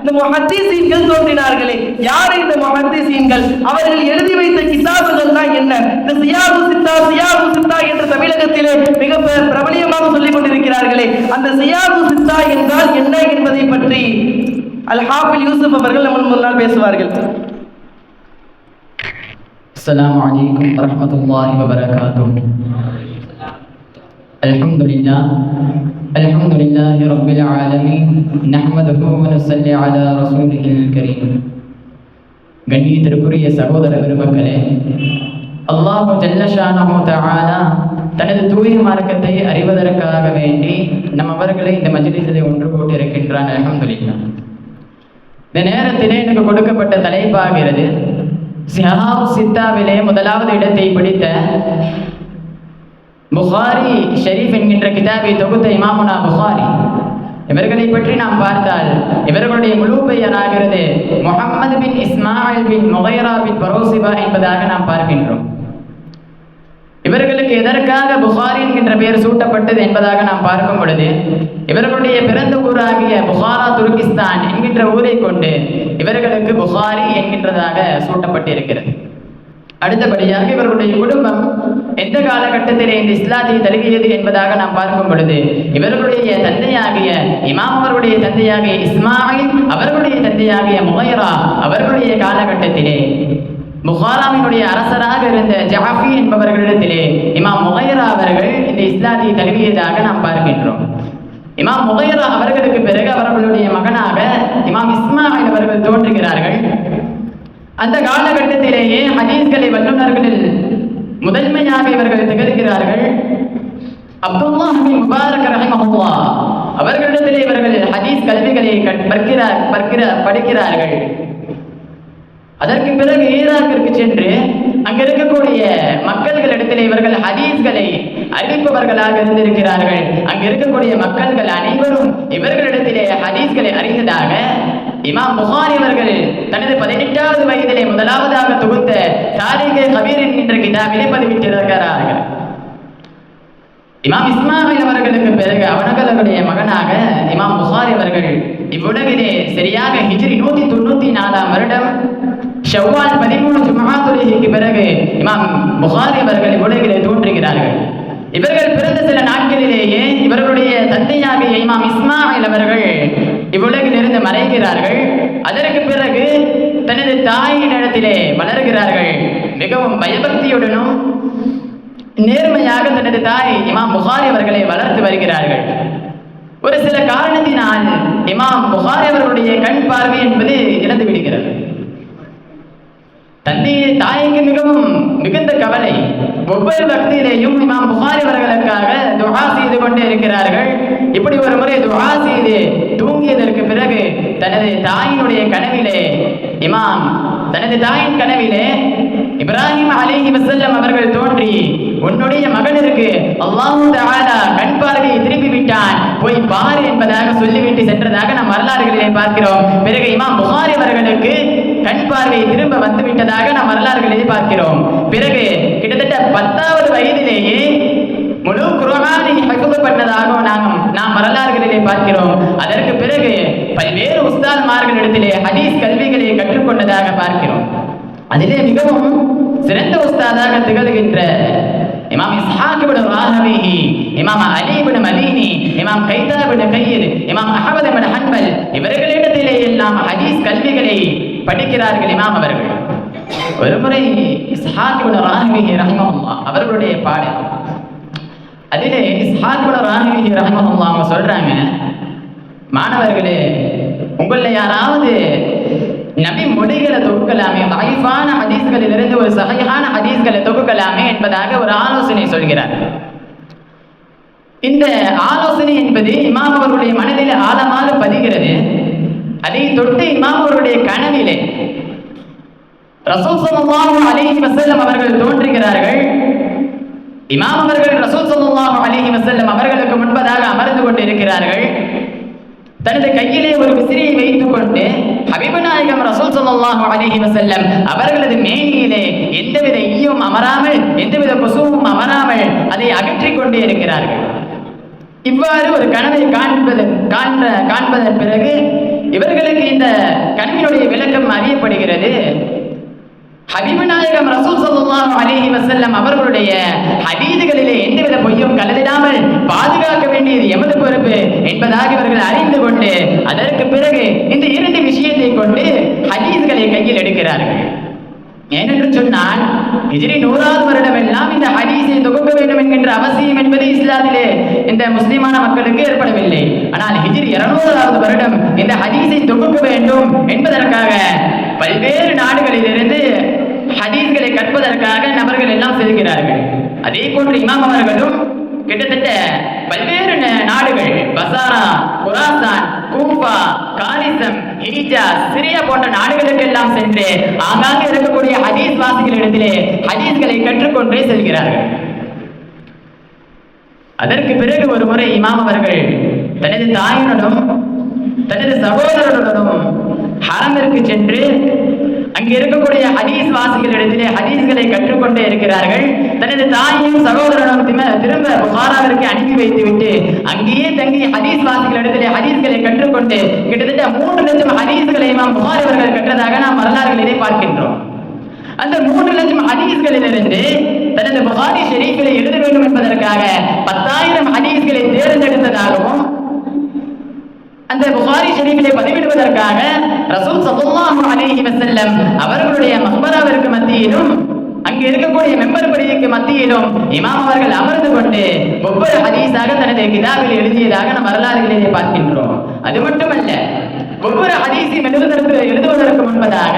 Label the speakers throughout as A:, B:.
A: இந்த முஹத்தீசீன்கள் தோன்றினார்களே யார் இந்த முஹத்தீசீன்கள் அவர்கள் எழுதி வைத்த கிதாபுகள் தான் என்ன இந்த சியாபு சித்தா சியாபு சித்தா என்ற தமிழகத்திலே மிக பிர- பிரபலியமாக சொல்லிக் கொண்டிருக்கிறார்களே அந்த சியாபு சித்தா என்றால் என்ன என்பதை பற்றி அல் ஹாஃபில் யூசுப் அவர்கள் நம்ம முன்னால் பேசுவார்கள்
B: السلام عليكم ورحمة الله وبركاته الحمد لله الحمد لله رب العالمين نحمده ونصلي على رسوله الكريم கண்ணியத்திற்குரிய சகோதர பெருமக்களே அல்லாஹு ஜல்லஷானஹு தஆலா தனது தூய மார்க்கத்தை அறிவதற்காக வேண்டி நம் அவர்களை இந்த மஜ்லிஸிலே ஒன்று கூட்டி இருக்கின்றான் அல்ஹம்துலில்லாஹ் இந்த நேரத்திலே எனக்கு கொடுக்கப்பட்ட தலைப்பாகிறது சிஹாவு சித்தாவிலே முதலாவது இடத்தை பிடித்த புகாரி ஷெரீஃப் என்கின்ற கிதாபை தொகுத்த இமாமுனா புகாரி. இவர்களை பற்றி நாம் பார்த்தால் இவர்களுடைய முழு பெயராகிறது முகமது பின் இஸ்மாயில் பின் முகைரா பின் பரோசிபா என்பதாக நாம் பார்க்கின்றோம். இவர்களுக்கு எதற்காக புகாரி என்கின்ற பெயர் சூட்டப்பட்டது என்பதாக நாம் பார்க்கும் பொழுது இவர்களுடைய பிறந்த ஊராகிய புகாரா துருக்கிஸ்தான் என்கின்ற ஊரை கொண்டு இவர்களுக்கு புகாரி என்கின்றதாக சூட்டப்பட்டிருக்கிறது. அடுத்தபடியாக இவர்களுடைய குடும்பம் எந்த காலகட்டத்திலே இந்த இஸ்லாத்தை தழுவியது என்பதாக நாம் பார்க்கும் பொழுது இவர்களுடைய தந்தையாகிய இமாம் அவர்களுடைய தந்தையாகிய இஸ்மாயில் அவர்களுடைய தந்தையாகிய முகைரா அவர்களுடைய காலகட்டத்திலே புகாராவினுடைய அரசராக இருந்த ஜஹாஃபி என்பவர்களிடத்திலே இமாம் முகைரா அவர்கள் இந்த இஸ்லாத்தை தழுவியதாக நாம் பார்க்கின்றோம். இமாம் முகைரா அவர்களுக்கு பிறகு அவர்களுடைய மகனாக இமாம் இஸ்மாயில் அவர்கள் தோன்றுகிறார்கள். அந்த காலகட்டத்திலேயே ஹதீஸ்களை வல்லுநர்களில் முதன்மையாக இவர்கள் திகழ்கிறார்கள். அப்துல்லாஹ் பின் முபாரக் ரஹிமஹுல்லா. அவர்களிடத்திலே இவர்கள் ஹதீஸ் கல்விகளை கற்கிறார் கற்கிறார் படிக்கிறார்கள். அதற்கு பிறகு ஈராக்கிற்கு சென்று அங்க இருக்கக்கூடிய மக்கள்களிடத்திலே இவர்கள் ஹதீஸ்களை அறிவிப்பவர்களாக இருந்திருக்கிறார்கள். அங்க இருக்கக்கூடிய மக்கள்கள் அனைவரும் இவர்களிடத்திலே ஹதீஸ்களை அறிந்ததாக இமாம் புகாரி அவர்கள் தனது பதினெட்டாவது வயதிலே முதலாவதாக தொகுத்த தாரிகே கபீர் என்கின்ற கிதாபிலே பதிவிட்டிருக்கிறார்கள். இமாம் இஸ்மாவில் அவர்களுக்கு பிறகு அவனகளுடைய மகனாக இமாம் புகாரி அவர்கள் இவ்வுலகிலே சரியாக ஹிஜ்ரி நூத்தி தொண்ணூத்தி நாலாம் வருடம் ஷவ்வால் பதிமூணு ஜுமா பிறகு இமாம் புகாரி அவர்கள் இவ்வுலகிலே தோன்றுகிறார்கள். இவர்கள் பிறந்த சில நாட்களிலேயே இவர்களுடைய தந்தையாகிய இமாம் இஸ்மாயில் அவர்கள் இவ்வுலகிலிருந்து மறைகிறார்கள் அதற்கு பிறகு தனது தாயின் இடத்திலே வளர்கிறார்கள் மிகவும் பயபக்தியுடனும் நேர்மையாக தனது தாய் இமாம் புகாரி அவர்களை வளர்த்து வருகிறார்கள். ஒரு சில காரணத்தினால் இமாம் புகாரி அவர்களுடைய கண் பார்வை என்பது இழந்து தந்தையை தாய்க்கு மிகவும் மிகுந்த கவலை. ஒவ்வொரு பக்தியிலேயும் இமாம் புகாரி அவர்களுக்காக துகா செய்து கொண்டே இருக்கிறார்கள். இப்படி ஒரு முறை துகா செய்து தூங்கியதற்கு பிறகு தனது தாயினுடைய கனவிலே இமாம் தனது தாயின் கனவிலே இப்ராஹிம் அலைஹி வசல்லம் அவர்கள் தோன்றி உன்னுடைய மகனிற்கு அல்லாஹு தாலா கண் பார்வையை திருப்பி விட்டான் போய் பார் என்பதாக சொல்லிவிட்டு சென்றதாக நாம் வரலாறுகளிலே பார்க்கிறோம். பிறகு இமாம் புகாரி அவர்களுக்கு கண் பார்வை திரும்ப வந்து விட்டதாக நாம் வரலாறுகளிலே பார்க்கிறோம் பிறகு கிட்டத்தட்ட பத்தாவது வயதிலேயே முழு குர்ஆனை ஹஃபுது பண்ணதாக நாம் நாம் வரலாறுகளிலே பார்க்கிறோம். அதற்கு பிறகு பல்வேறு உஸ்தாத்மார்களிடத்திலே ஹதீஸ் கல்விகளை கற்றுக்கொண்டதாக பார்க்கிறோம். அதிலே மிகவும் சிறந்த உஸ்தாதாக திகழ்கின்ற இமாம் இஸ்ஹாக் இப்னு ராஹவிஹி இமாம் அலி இப்னு மதீனி இமாம் கைதா இப்னு கையிர் இமாம் அஹமது இப்னு ஹன்பல் இவர்களிடத்திலே எல்லாம் ஹதீஸ் கல்விகளை படிக்கிறார்கள் இமாம் அவர்கள். ஒருமுறை இஸ்ஹாக் இப்னு ராஹவிஹி அவர்களுடைய பாடல். அதிலே இஸ்ஹாக் இப்னு ராஹவிஹி அவங்க சொல்றாங்க மாணவர்களே உங்கள யாராவது நபி மொழிகளை தொகுக்கலாமே வாய்ப்பான ஹதீஸ்களிலிருந்து ஒரு சகையான ஹதீஸ்களை தொகுக்கலாமே என்பதாக ஒரு ஆலோசனை சொல்கிறார். இந்த ஆலோசனை என்பது இமாம் அவர்களுடைய மனதில் ஆழமாக பதிகிறது. அதை தொட்டு இமாம் கனவிலே. ரசூல் ஸல்லல்லாஹு அலைஹி வஸல்லம் அவர்கள் தோன்றுகிறார்கள். இமாம் அவர்கள் ரசூல் ஸல்லல்லாஹு அலிஹி வசல்லம் அவர்களுக்கு முன்பதாக அமர்ந்து கொண்டு இருக்கிறார்கள் தனது கையிலே ஒரு விசிறியை வைத்துக் கொண்டு ஹபிபு நாயகம் ரசூல் ஸல்லல்லாஹு அலிஹி வசல்லம் அவர்களது மேனியிலே எந்தவித ஈயும் அமராமல் எந்தவித கொசுவும் அமராமல் அதை அகற்றிக் கொண்டே இருக்கிறார்கள். இவ்வாறு ஒரு கனவை காண்பதன் காண்ப காண்பதன் பிறகு இவர்களுக்கு இந்த கனவினுடைய விளக்கம் அறியப்படுகிறது. ஹபீபு நாயகம் ரசூல் ஸல்லல்லாஹு அலைஹி வசல்லம் அவர்களுடைய ஹதீதுகளிலே எந்தவித பொய்யும் கலதிடாமல் பாதுகாக்க வேண்டியது எமது பொறுப்பு என்பதாக இவர்கள் அறிந்து கொண்டு அதற்கு பிறகு இந்த இரண்டு விஷயத்தை கொண்டு ஹதீஸ்களை கையில் எடுக்கிறார்கள். ஏனென்று சொன்னால் எதிரி நூறாவது வருடம் எல்லாம் இந்த ஹதீஸை தொகுக்க வேண்டும் என்கின்ற அவசியம் என்பது இஸ்லாத்திலே இந்த முஸ்லிமான மக்களுக்கு ஏற்படவில்லை. ஆனால் ஹிஜ்ரி இருநூறாவது வருடம் இந்த ஹதீஸை தொகுக்க வேண்டும் என்பதற்காக பல்வேறு நாடுகளிலிருந்து ஹதீஸ்களை கற்பதற்காக நபர்கள் எல்லாம் செல்கிறார்கள். அதே போன்று இமாம் அவர்களும் கிட்டத்தட்ட பல்வேறு ந- நாடுகள் பசாரா குராசான் கூஃபா காலிசம் ஹிஜா சிரியா போன்ற நாடுகளுக்கு எல்லாம் சென்று ஆங்காங்கே இருக்கக்கூடிய ஹதீஸ் வாசிகளிடத்திலே ஹதீஸ்களை கற்றுக்கொண்டே செல்கிறார்கள். அதற்கு பிறகு ஒரு முறை இமாம் அவர்கள் தனது தாயுடனும் தனது சகோதரனுடனும் ஹரமிற்கு சென்று அங்கே இருக்கக்கூடிய ஹதீஸ் வாசிகளிடத்திலே ஹதீஸ்களை கற்றுக்கொண்டே இருக்கிறார்கள். தனது தாயையும் சகோதரனும் திரும்ப புகாராவிற்கு அனுப்பி வைத்துவிட்டு அங்கேயே தங்கி ஹதீஸ் வாசிகளிடத்திலே ஹதீஸ்களை கற்றுக்கொண்டு கிட்டத்தட்ட மூன்று லட்சம் ஹதீஸ்களை இமாம் புகாரி அவர்கள் கற்றதாக நாம் வரலாறுகளிலே பார்க்கின்றோம். அந்த மூன்று லட்சம் ஹதீஸ்களிலிருந்து தனது புகாரி ஷெரீஃபிலே எழுத வேண்டும் என்பதற்காக பத்தாயிரம் ஹதீஸ்களை தேர்ந்தெடுத்ததாகவும் அந்த புகாரி ஷெரீஃபிலே பதிவிடுவதற்காக ரசூல் ஸல்லல்லாஹு அலைஹி வஸல்லம் அவர்களுடைய மஹ்பராவிற்கு மத்தியிலும் அங்கு இருக்கக்கூடிய மெம்பர் படிக்கு மத்தியிலும் இமாம் அவர்கள் அமர்ந்து கொண்டு ஒவ்வொரு ஹதீஸாக தனது கிதாபில் எழுதியதாக நம் வரலாறுகளிலே பார்க்கின்றோம். அது மட்டுமல்ல ஒவ்வொரு ஹதீஸையும் எழுதுவதற்கு எழுதுவதற்கு முன்பதாக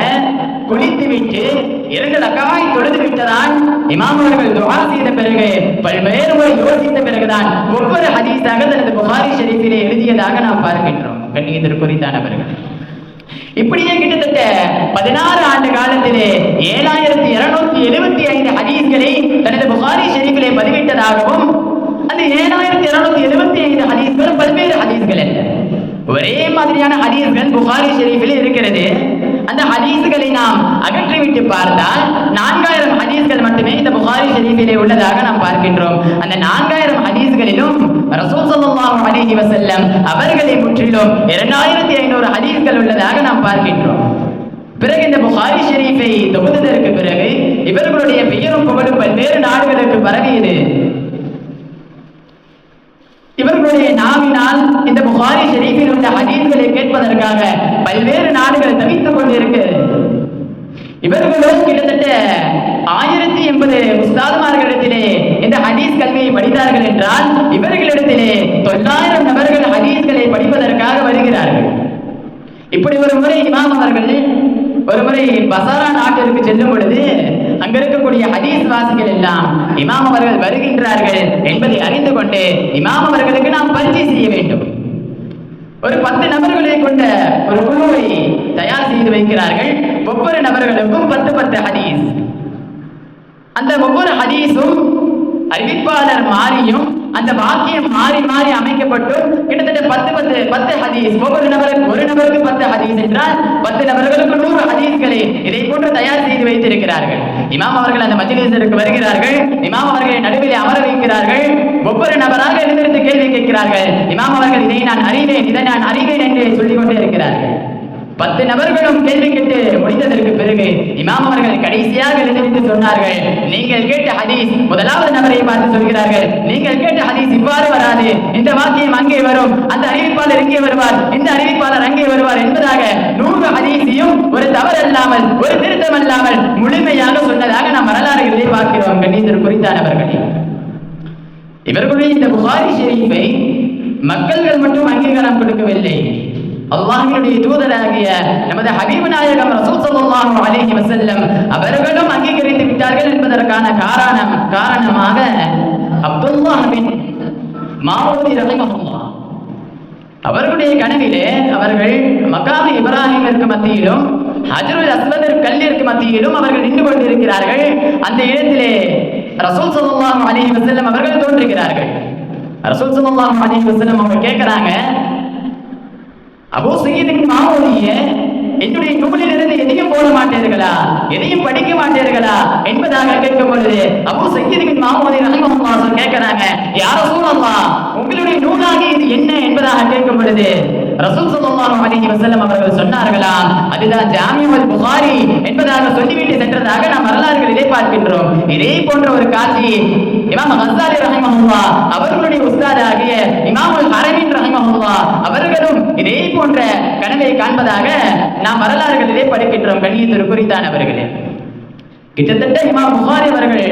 B: குளித்துவிட்டு இரண்டு ரக்காய் தொழுது விட்டதான் இமாம் அவர்கள் துஆ செய்த பிறகு பல்வேறு முறை யோசித்த பிறகுதான் ஒவ்வொரு ஹதீஸாக தனது புகாரி ஷெரீஃபிலே எழுதியதாக நாம் பார்க்கின்றோம். கண்ணியத்திற்குரித்தானவர்கள் இப்படியே கிட்டத்தட்ட பதினாறு ஆண்டு காலத்திலே ஏழாயிரத்தி இருநூத்தி எழுபத்தி ஐந்து ஹதீஸ்களை தனது புகாரி ஷெரீஃபிலே பதிவிட்டதாகவும் அந்த ஏழாயிரத்தி இருநூத்தி எழுபத்தி ஐந்து ஹதீஸ்கள் பல்வேறு ஹதீஸ்கள் அல்ல. ஒரே மாதிரியான ஹதீஸ்கள் புகாரி ஷெரீஃபில் இருக்கிறது. அந்த ஹதீஸுகளை நாம் அகற்றிவிட்டு பார்த்தால் நான்காயிரம் ஹதீஸ்கள் மட்டுமே இந்த புகாரி ஷெரீஃபிலே உள்ளதாக நாம் பார்க்கின்றோம். அந்த நான்காயிரம் ஹதீஸ்களிலும் ரசூல் ஸல்லல்லாஹு அலைஹி அவர்களை முற்றிலும் இரண்டாயிரத்தி ஐநூறு ஹதீஸ்கள் உள்ளதாக நாம் பார்க்கின்றோம். பிறகு இந்த புகாரி ஷெரீஃபை தொகுத்ததற்கு பிறகு இவர்களுடைய பெயரும் புகழும் பல்வேறு நாடுகளுக்கு பரவியது. இவர்களுடைய நாவினால் இந்த புகாரி ஷெரீஃபில் உள்ள ஹதீஸ்களை கேட்பதற்காக பல்வேறு நாடுகள் தவித்துக் கொண்டிருக்கு. இவர்களும் கிட்டத்தட்ட ஆயிரத்தி எண்பது உஸ்தாதுமார்களிடத்திலே இந்த ஹதீஸ் கல்வியை படித்தார்கள் என்றால் இவர்களிடத்திலே தொள்ளாயிரம் நபர்கள் ஹதீஸ்களை படிப்பதற்காக வருகிறார்கள். இப்படி ஒரு முறை இமாம் அவர்கள் ஒரு முறை பசாரா நாட்டிற்கு செல்லும் பொழுது அங்க இருக்கக்கூடிய ஹதீஸ் வாசிகள் எல்லாம் இமாம் அவர்கள் வருகின்றார்கள் என்பதை அறிந்து கொண்டு இமாம் அவர்களுக்கு நாம் பரிச்சை செய்ய வேண்டும். ஒரு பத்து நபர்களை கொண்ட ஒரு குழுவை தயார் செய்து வைக்கிறார்கள். ஒவ்வொரு நபர்களுக்கும் பத்து பத்து ஹதீஸ். அந்த ஒவ்வொரு ஹதீஸும் அறிவிப்பாளர் மாறியும் அந்த வாக்கியம் மாறி மாறி அமைக்கப்பட்டும் கிட்டத்தட்ட பத்து பத்து பத்து ஹதீஸ். ஒவ்வொரு நபருக்கு ஒரு நபருக்கு பத்து ஹதீஸ் என்றால் பத்து நபர்களுக்கு நூறு ஹதீஸ்களை இதை போன்று தயார் செய்து வைத்திருக்கிறார்கள். இமாம் அவர்கள் அந்த மஜ்லிஸிற்கு வருகிறார்கள். இமாம் அவர்களை நடுவில் அமர வைக்கிறார்கள். ஒவ்வொரு நபராக எழுந்திருந்து கேள்வி கேட்கிறார்கள். இமாம் அவர்கள் இதை நான் அறிவேன் இதை நான் அறிவேன் என்று சொல்லிக் கொண்டே இருக்கிறார்கள். பத்து நபர்களும் கேள்வி கேட்டு முடித்ததற்கு பிறகு இமாம் அவர்கள் கடைசியாக எழுந்திருந்து சொன்னார்கள் நீங்கள் கேட்ட ஹதீஸ் முதலாவது நபரை பார்த்து சொல்கிறார்கள். நீங்கள் கேட்ட ஹதீஸ் இவ்வாறு வராது. இந்த வாக்கியம் அங்கே வரும். அந்த அறிவிப்பாளர் இங்கே வருவார். இந்த அறிவிப்பாளர் அங்கே வருவார் என்பதாக நூறு ஹதீஸையும் ஒரு தவறு அல்லாமல் ஒரு திருத்தம் அல்லாமல் முழுமையாக சொன்னதாக நாம் வரலாறுகளிலே பார்க்கிறோம் கண்ணியத்திற்கு குறித்தானவர்களே இவர்களுடைய இந்த புகாரி ஷெரீஃபை மக்கள்கள் மட்டும் அங்கீகாரம் கொடுக்கவில்லை. அல்லாஹினுடைய தூதராகிய நமது ஹபீபு நாயகம் ரசூல் ஸல்லல்லாஹு அலைஹி வஸல்லம் அவர்களும் அங்கீகரித்து விட்டார்கள் என்பதற்கான காரணம் காரணமாக அப்துல்லாஹின் பின் மாவூதி ரஹிமஹுல்லாஹ் அவர்களுடைய கனவிலே அவர்கள் மக்காது இப்ராஹிமிற்கு மத்தியிலும் ஹஜருல் அஸ்வதர் கல்லிற்கு மத்தியிலும் அவர்கள் நின்று கொண்டிருக்கிறார்கள் அந்த இடத்திலே ரசூல் ஸல்லல்லாஹு அலைஹி வசல்லம் அவர்கள் தோன்றுகிறார்கள் ரசூல் ஸல்லல்லாஹு அலைஹி வசல்லம் அவங்க கேட்கிறாங்க அப்போ சையீதின் மாமூலியே என்னுடைய நூலிலிருந்து எதையும் போட மாட்டீர்களா? எதையும் படிக்க மாட்டீர்களா? என்பதாக கேட்கும் பொழுது அப்போ சையீதின் மாமூலி ரஹிமஹுல்லாஹ் கேட்கிறாங்க யார சூழல்லா உங்களுடைய நூலாகி இது என்ன? என்பதாக கேட்கும் பொழுது ரசூல் ஸல்லல்லாஹு அலைஹி வஸல்லம் அவர்கள் சொன்னார்களாம் அதுதான் ஜாமியுல் புகாரி என்பதாக சொல்லிவிட்டு சென்றதாக நாம் வரலாறுகளிலே பார்க்கின்றோம். இதே போன்ற ஒரு காட்சி இமாம் ஹஸ்ஸாலி ரஹிமஹுல்லாஹ் அவர்களுடைய உஸ்தாதாகிய இமாமுல் ஹரமின் ரஹிமஹுல்லாஹ் அவர்களும் இதே போன்ற கனவை காண்பதாக நாம் வரலாறுகளிலே படிக்கின்றோம் கண்ணியத்திற்கு குறித்தானவர்களே. கிட்டத்தட்ட இமாம் புகாரி அவர்கள்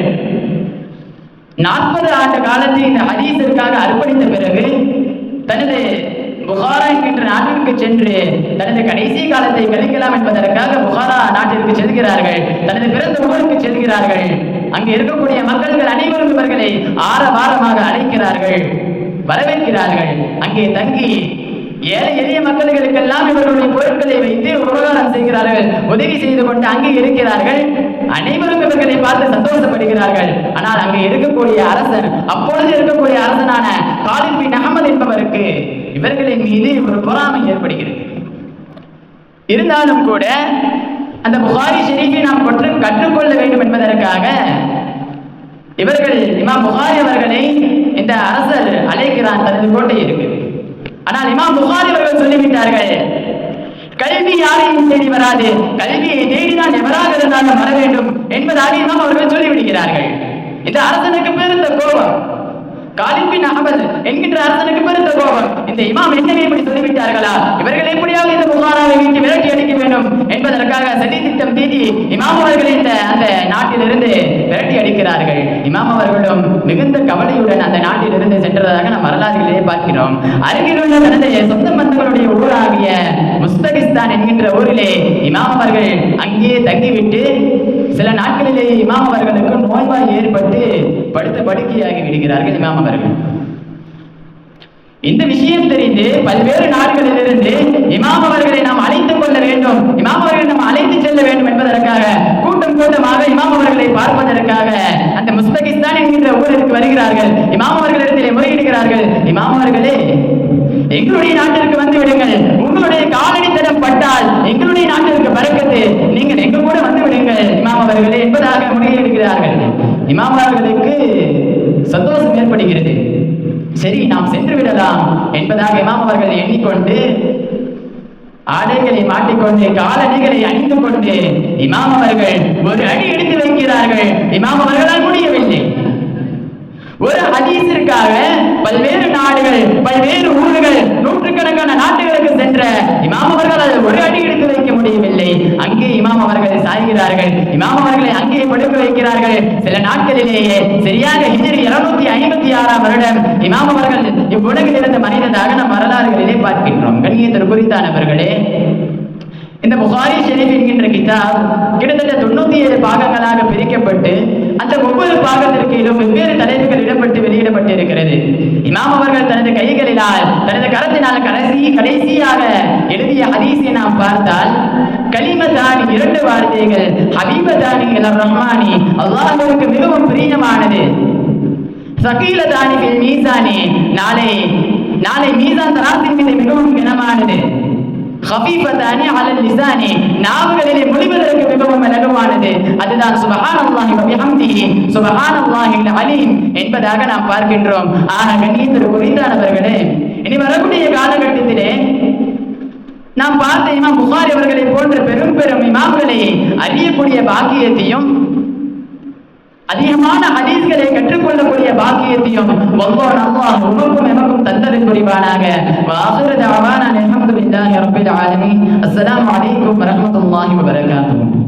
B: நாற்பது ஆண்டு காலத்தை இந்த ஹதீஸிற்காக அர்ப்பணித்த பிறகு தனது புகாரா என்கின்ற நாட்டிற்கு சென்று தனது கடைசி காலத்தை கழிக்கலாம் என்பதற்காக புகாரா நாட்டிற்கு செல்கிறார்கள் தனது பிறந்த ஊருக்கு செல்கிறார்கள். அங்கே இருக்கக்கூடிய மக்கள்கள் அனைவரும் இவர்களை ஆரவாரமாக அழைக்கிறார்கள் வரவேற்கிறார்கள். அங்கே தங்கி ஏழை எளிய மக்களுக்கெல்லாம் இவர்களுடைய பொருட்களை வைத்து உபகாரம் செய்கிறார்கள் உதவி செய்து கொண்டு அங்கே இருக்கிறார்கள். அனைவரும் இவர்களை பார்த்து சந்தோஷப்படுகிறார்கள். ஆனால் அங்கே இருக்கக்கூடிய அரசன் அப்பொழுது இருக்கக்கூடிய அரசனான காலித் பின் அகமது என்பவருக்கு இவர்களின் மீது ஒரு பொறாமை ஏற்படுகிறது. இருந்தாலும் கூட அந்த புகாரி ஷெரீஃபை நாம் கற்று கற்றுக்கொள்ள வேண்டும் என்பதற்காக இவர்கள் இமாம் புகாரி அவர்களை இந்த அரசர் அழைக்கிறான் தனது இருக்குது ஆனால் இமாம் புகாரி அவர்கள் சொல்லிவிட்டார்கள் கல்வி யாரையும் தேடி வராது கல்வியை தேடிதான் எவராக இருந்தாலும் வர வேண்டும் என்பதாக இமாம் அவர்கள் சொல்லிவிடுகிறார்கள். இந்த அரசனுக்கு பெருந்த கோபம். காலிபின் அகமது என்கின்ற அரசனுக்கு பெருந்த கோபம். இந்த இமாம் என்னவே இப்படி சொல்லிவிட்டார்களா? இவர்கள் எப்படியாவது இந்த புகாராவை வீட்டு விரட்டி அடிக்க வேண்டும் என்பதற்காக சதி திட்டம் தீதி இமாம் அவர்கள் இந்த அந்த நாட்டிலிருந்து விரட்டி அடிக்கிறார்கள். இமாம் அவர்களும் மிகுந்த கவலையுடன் அந்த நாட்டிலிருந்து சென்றதாக நாம் வரலாறுகளிலே பார்க்கிறோம். அருகிலுள்ள தனது சொந்த பந்தங்களுடைய ஊராகிய முஸ்தகிஸ்தான் என்கின்ற ஊரிலே இமாம் அவர்கள் அங்கே தங்கிவிட்டு சில நாட்களிலே இமாம் அவர்களுக்கு நோய்வாய் ஏற்பட்டு படுத்த படுக்கையாகி விடுகிறார்கள் இமாம் அவர்கள். இந்த விஷயம் தெரிந்து பல்வேறு நாடுகளிலிருந்து இமாம் அவர்களை நாம் அழைத்துக் கொள்ள வேண்டும். இமாம் அவர்களை நாம் அழைத்து செல்ல வேண்டும் என்பதற்காக கூட்டம் கூட்டமாக இமாம் அவர்களை பார்ப்பதற்காக அந்த முஸ்பகிஸ்தான் என்கின்ற ஊருக்கு வருகிறார்கள். இமாம் அவர்களிடத்திலே முறையிடுகிறார்கள் இமாம் அவர்களே எங்களுடைய நாட்டிற்கு வந்து விடுங்கள். உங்களுடைய காலடி தடம் பட்டால் எங்களுடைய நாட்டிற்கு பறக்கத்து நீங்கள் எங்க கூட வந்து விடுங்கள். இமாம் அவர்களே என்பதாக முறையிடுகிறார்கள். இமாம் அவர்களுக்கு சந்தோஷம் ஏற்படுகிறது. சரி நாம் சென்று விடலாம் என்பதாக இமாம் அவர்கள் எண்ணிக்கொண்டு ஆடைகளை மாட்டிக்கொண்டு காலணிகளை அணிந்து கொண்டு இமாம் அவர்கள் ஒரு அடி எடுத்து வைக்கிறார்கள். இமாம் அவர்களால் முடியவில்லை. ஒரு ஹதீஸிற்காக பல்வேறு நாடுகள் பல்வேறு ஊர்கள் நூற்றுக்கணக்கான நாட்டுகளுக்கு சென்ற இமாம் அவர்களால் ஒரு அடி எடுத்து வைக்க முடியவில்லை. அங்கே இமாம் அவர்கள் சாய்கிறார்கள். இமாம் அவர்களை அங்கே படுக்க வைக்கிறார்கள். சில நாட்களிலேயே சரியாக ஹிஜ்ரி இருநூத்தி ஐம்பத்தி ஆறாம் வருடம் இமாம் அவர்கள் இவ்வுலகில் இருந்த மனிதனாக நம் வரலாறுகளிலே பார்க்கின்றோம். கண்ணியத்திற்கு குறித்தானவர்களே இந்த புகாரி ஷெரீப் என்கின்ற கிதாப் கிட்டத்தட்ட தொண்ணூத்தி ஏழு பாகங்களாக பிரிக்கப்பட்டு அந்த ஒவ்வொரு பாகத்திற்கிலும் வெவ்வேறு தலைப்புகள் இடப்பட்டு வெளியிடப்பட்டு இருக்கிறது இமாம் அவர்கள் தனது கைகளினால் தனது கரத்தினால் கடைசி கடைசியாக எழுதிய ஹதீஸை நாம் பார்த்தால் இரண்டு வார்த்தைகள். ஹபீபதானி ரஹ்மானி. அல்லாஹுக்கு மிகவும் பிரியமானது. சகீலதானி மீசானி நாளை நாளை மீசான் தராசின் மீது மிகவும் கனமானது ஹபீபதானி அலல் லிசானி நாவுகளிலே மொழிவதற்கு மிகவும் இலகுவானது அதுதான் சுபஹானல்லாஹி வ பிஹம்திஹி சுபஹானல்லாஹில் அலீம் என்பதாக நாம் பார்க்கின்றோம். ஆக கண்ணியத்திற்கு குறித்தானவர்களே இனி வரக்கூடிய காலகட்டத்திலே நாம் பார்த்த இமாம் புகாரி அவர்களை போன்ற பெரும் பெரும் இமாம்களை அறியக்கூடிய பாக்கியத்தையும் அதிகமான ஹதீஸ்களை கற்றுக்கொள்ளக்கூடிய பாக்கியத்தையும் வல்லாஹ் அல்லாஹ் உமக்கும் எமக்கும் தந்தது புரிவானாக. வாஹிரு தஅவானா அல்ஹம்துலில்லாஹி ரப்பில் ஆலமீன். அஸ்ஸலாமு அலைக்கும் வரஹ்மத்துல்லாஹி வபரகாத்துஹு.